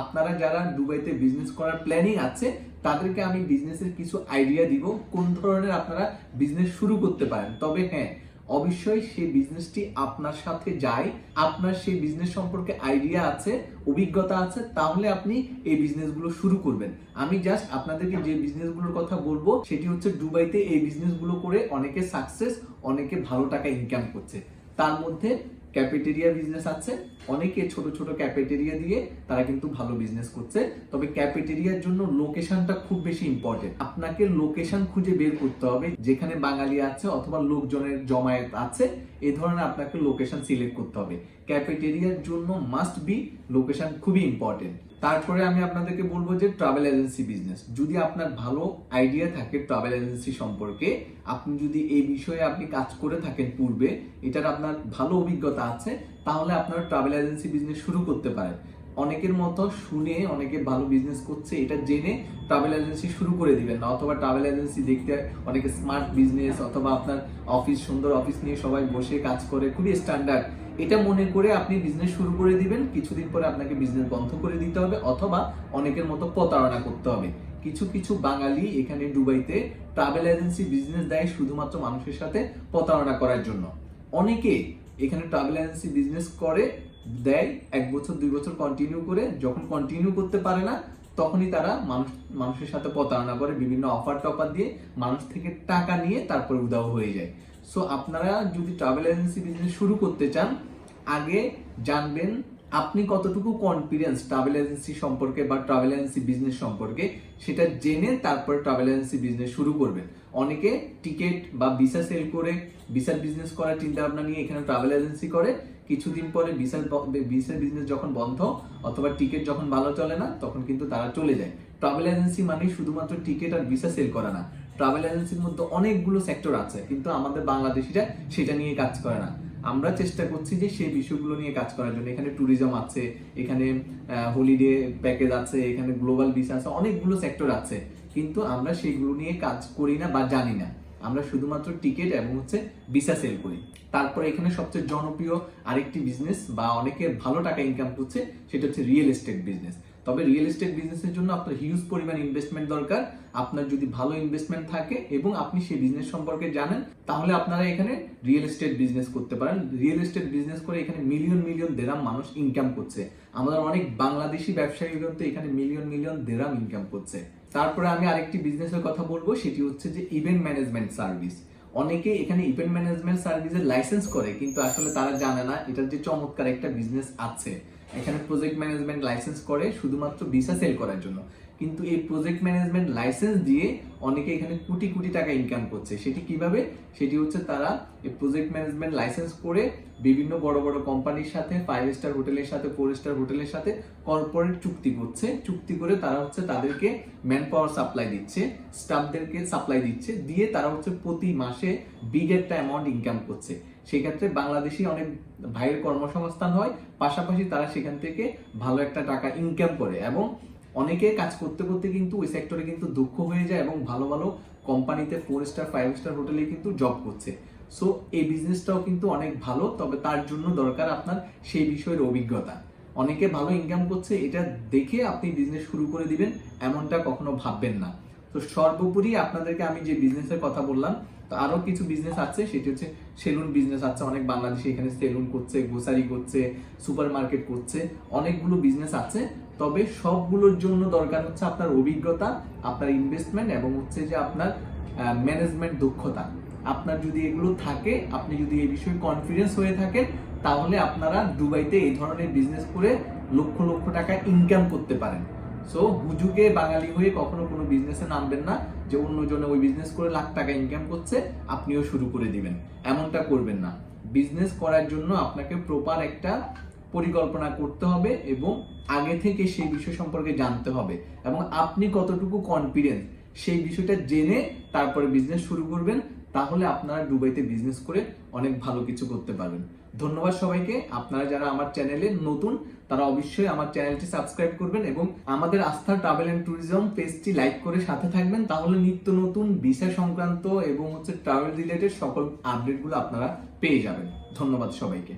আপনারা যারা দুবাইতে বিজনেস করার প্ল্যানিং আছে, তাদেরকে আমি বিজনেসের কিছু আইডিয়া দিব, কোন ধরনের আপনারা বিজনেস শুরু করতে পারেন। তবে হ্যাঁ অবশ্যই সেই বিজনেসটি আপনার সাথে যায়, আপনার সেই বিজনেস সম্পর্কে আইডিয়া আছে, অভিজ্ঞতা আছে, তাহলে আপনি এই বিজনেসগুলো শুরু করবেন। আমি জাস্ট আপনাদেরকে যে বিজনেসগুলোর কথা বলব, সেটি হচ্ছে দুবাইতে এই বিজনেসগুলো করে অনেকে সাকসেস অনেকে ভালো টাকা ইনকাম করছে। তার মধ্যে ক্যাফেটেরিয়া বিজনেস আছে। অনেকে ছোট ছোট ক্যাফেটেরিয়া দিয়ে তারা কিন্তু ভালো বিজনেস করছে। তবে ক্যাফেটেরিয়ার জন্য লোকেশনটা খুব বেশি ইম্পর্টেন্ট আপনাকে লোকেশন খুঁজে বের করতে হবে। যেখানে বাঙালি আছে অথবা লোকজনের জমায়েত আছে, এ ধরনের আপনাকে লোকেশন সিলেক্ট করতে হবে। ক্যাফেটেরিয়ার জন্য মাস্ট বি লোকেশন খুবই ইম্পর্টেন্ট তারপরে আমি আপনাদেরকে বলব যে ট্রাভেল এজেন্সি বিজনেস যদি আপনার ভালো আইডিয়া থাকে ট্রাভেল এজেন্সি সম্পর্কে, আপনি যদি এই বিষয়ে আপনি কাজ করে থাকেন পূর্বে, এটার আপনার ভালো অভিজ্ঞতা আছে, তাহলে আপনারা ট্রাভেল এজেন্সি বিজনেস শুরু করতে পারেন। অনেকের মতো শুনে, অনেকে ভালো বিজনেস করছে, এটা জেনে ট্রাভেল এজেন্সি শুরু করে দিবেন না। অথবা ট্রাভেল এজেন্সি দেখতে অনেকে স্মার্ট বিজনেস অথবা আপনার অফিস সুন্দর অফিস নিয়ে সবাই বসে কাজ করে, খুবই স্ট্যান্ডার্ড এটা মনে করে আপনি বিজনেস শুরু করে দিবেন, কিছুদিন পরে আপনাকে বিজনেস বন্ধ করে দিতে হবে অথবা অনেকের মতো প্রতারণা করতে হবে। কিছু কিছু বাঙালি এখানে দুবাইতে ট্রাভেল এজেন্সি বিজনেস দেয় শুধুমাত্র মানুষের সাথে প্রতারণা করার জন্য। অনেকে এখানে ট্রাভেল এজেন্সি বিজনেস করে, দেয়, এক বছর, দুই বছর কন্টিনিউ করে, যখন কন্টিনিউ করতে পারে না, তখনই তারা মানুষ, মানুষের সাথে প্রতারণা করে, বিভিন্ন অফার টফার দিয়ে মানুষ থেকে টাকা নিয়ে তারপরে উদাও হয়ে যায়। সো আপনারা যদি ট্রাভেল এজেন্সি বিজনেস শুরু করতে চান, আগে জানবেন আপনি কতটুকু কনফিডেন্স ট্রাভেল এজেন্সি সম্পর্কে বা ট্রাভেল এজেন্সি বিজনেস সম্পর্কে, সেটা জেনে তারপর ট্রাভেল এজেন্সি বিজনেস শুরু করবেন। অনেকে টিকিট বা ভিসা সেল করে ভিসার বিজনেস করার চিন্তা ভাবনা নিয়ে এখানে ট্রাভেল এজেন্সি করে। কিছুদিন পরে ভিসার ভিসার বিজনেস যখন বন্ধ অথবা টিকিট যখন ভালো চলে না, তখন কিন্তু তারা চলে যায়। ট্রাভেল এজেন্সি মানে শুধুমাত্র টিকিট আর ভিসা সেল করা না। ট্রাভেল এজেন্সির মধ্যে অনেকগুলো সেক্টর আছে, কিন্তু আমাদের বাংলাদেশিরা সেটা নিয়ে কাজ করে না। আমরা চেষ্টা করছি যে সেই বিষয়গুলো নিয়ে কাজ করার জন্য। এখানে ট্যুরিজম আছে, এখানে হলিডে প্যাকেজ আছে, এখানে গ্লোবাল ভিসা আছে, অনেকগুলো সেক্টর আছে। কিন্তু আমরা সেইগুলো নিয়ে কাজ করি না বা জানি না। আমরা শুধুমাত্র টিকিট এবং হচ্ছে ভিসা সেল করি। তারপর এখানে সবচেয়ে জনপ্রিয় আরেকটি বিজনেস বা অনেকে ভালো টাকা ইনকাম করছে, সেটা হচ্ছে রিয়েল এস্টেট বিজনেস তবে রিয়েল এস্টেট বিজনেসের জন্য আপনার হিউজ পরিমাণ ইনভেস্টমেন্ট দরকার। আপনার যদি ভালো ইনভেস্টমেন্ট থাকে এবং আপনি সেই বিজনেস সম্পর্কে জানেন, তাহলে আপনারা এখানে রিয়েল এস্টেট বিজনেস করতে পারেন। রিয়েল এস্টেট বিজনেস করে এখানে মিলিয়ন মিলিয়ন দেরাম মানুষ ইনকাম করছে। আমাদের অনেক বাংলাদেশি ব্যবসায়ীগণ তো এখানে মিলিয়ন মিলিয়ন দেরাম ইনকাম করছে। তারপরে আমি আরেকটি বিজনেসের কথা বলব, সেটি হচ্ছে যে ইভেন্ট ম্যানেজমেন্ট সার্ভিস অনেকে এখানে ইভেন্ট ম্যানেজমেন্ট সার্ভিসের লাইসেন্স করে, কিন্তু আসলে তারা জানে না, এটার যে চমৎকার একটা বিজনেস আছে। এখানে প্রজেক্ট ম্যানেজমেন্ট লাইসেন্স করে শুধুমাত্র ভিসা সেল করার জন্য। কিন্তু এই প্রজেক্ট ম্যানেজমেন্ট লাইসেন্স দিয়ে অনেকে এখানে কোটি কোটি টাকা ইনকাম করছে। সেটি কীভাবে? সেটি হচ্ছে তারা এই প্রজেক্ট ম্যানেজমেন্ট লাইসেন্স করে বিভিন্ন বড় বড় কোম্পানির সাথে ফাইভ স্টার হোটেলের সাথে ফোর স্টার হোটেলের সাথে কর্পোরেট চুক্তি করছে। চুক্তি করে তারা হচ্ছে তাদেরকে ম্যান পাওয়ার সাপ্লাই দিচ্ছে স্টাফদেরকে সাপ্লাই দিচ্ছে, দিয়ে তারা হচ্ছে প্রতি মাসে বিগ একটা অ্যামাউন্ট ইনকাম করছে। সেক্ষেত্রে বাংলাদেশি অনেক ভাইয়ের কর্মসংস্থান হয়, পাশাপাশি তারা সেখান থেকে ভালো একটা টাকা ইনকাম করে এবং অনেকে কাজ করতে করতে কিন্তু ওই সেক্টরে কিন্তু দক্ষ হয়ে যায় এবং ভালো ভালো কোম্পানিতে ফোর স্টার ফাইভ স্টার হোটেলে কিন্তু জব করছে। সো এই বিজনেসটাও কিন্তু অনেক ভালো, তবে তার জন্য দরকার আপনার সেই বিষয়ের অভিজ্ঞতা। অনেকে ভালো ইনকাম করছে, এটা দেখে আপনি বিজনেস শুরু করে দিবেন, এমনটা কখনো ভাববেন না। তো সর্বোপরি আপনাদেরকে আমি যে বিজনেসের কথা বললাম, তো আরও কিছু বিজনেস আছে, সেটি হচ্ছে সেলুন বিজনেস আছে, অনেক বাংলাদেশি এখানে সেলুন করছে গ্রোসারি করছে সুপার মার্কেট করছে, অনেকগুলো বিজনেস আছে। তবে সবগুলোর জন্য দরকার হচ্ছে আপনার অভিজ্ঞতা, আপনার ইনভেস্টমেন্ট এবং হচ্ছে যে আপনার ম্যানেজমেন্ট দক্ষতা। আপনার যদি এগুলো থাকে, আপনি যদি এই বিষয়ে কনফিডেন্স হয়ে থাকেন, তাহলে আপনারা দুবাইতে এই ধরনের বিজনেস করে লক্ষ লক্ষ টাকা ইনকাম করতে পারেন। সো হুজুকে বাঙালি হয়ে কখনো কোনো বিজনেসে নামবেন না যে অন্যজনে ওই বিজনেস করে লাখ টাকা ইনকাম করছে, আপনিও শুরু করে দিবেন। এমনটা করবেন না। বিজনেস করার জন্য আপনাকে প্রপার একটা পরিকল্পনা করতে হবে এবং আগে থেকে সেই বিষয় সম্পর্কে জানতে হবে এবং আপনি কতটুকু কনফিডেন্স সেই বিষয়টা জেনে তারপরে বিজনেস শুরু করবেন, তাহলে আপনারা দুবাইতে বিজনেস করে অনেক ভালো কিছু করতে পারবেন। ধন্যবাদ সবাইকে। আপনারা যারা আমার চ্যানেলে নতুন, তারা অবশ্যই আমার চ্যানেলটি সাবস্ক্রাইব করবেন এবং আমাদের আস্থা ট্রাভেল এন্ড ট্যুরিজম পেজটি লাইক করে সাথে থাকবেন। তাহলে নিত্য নতুন ভিসা সংক্রান্ত এবং হচ্ছে ট্রাভেল রিলেটেড সকল আপডেটগুলো আপনারা পেয়ে যাবেন। ধন্যবাদ সবাইকে।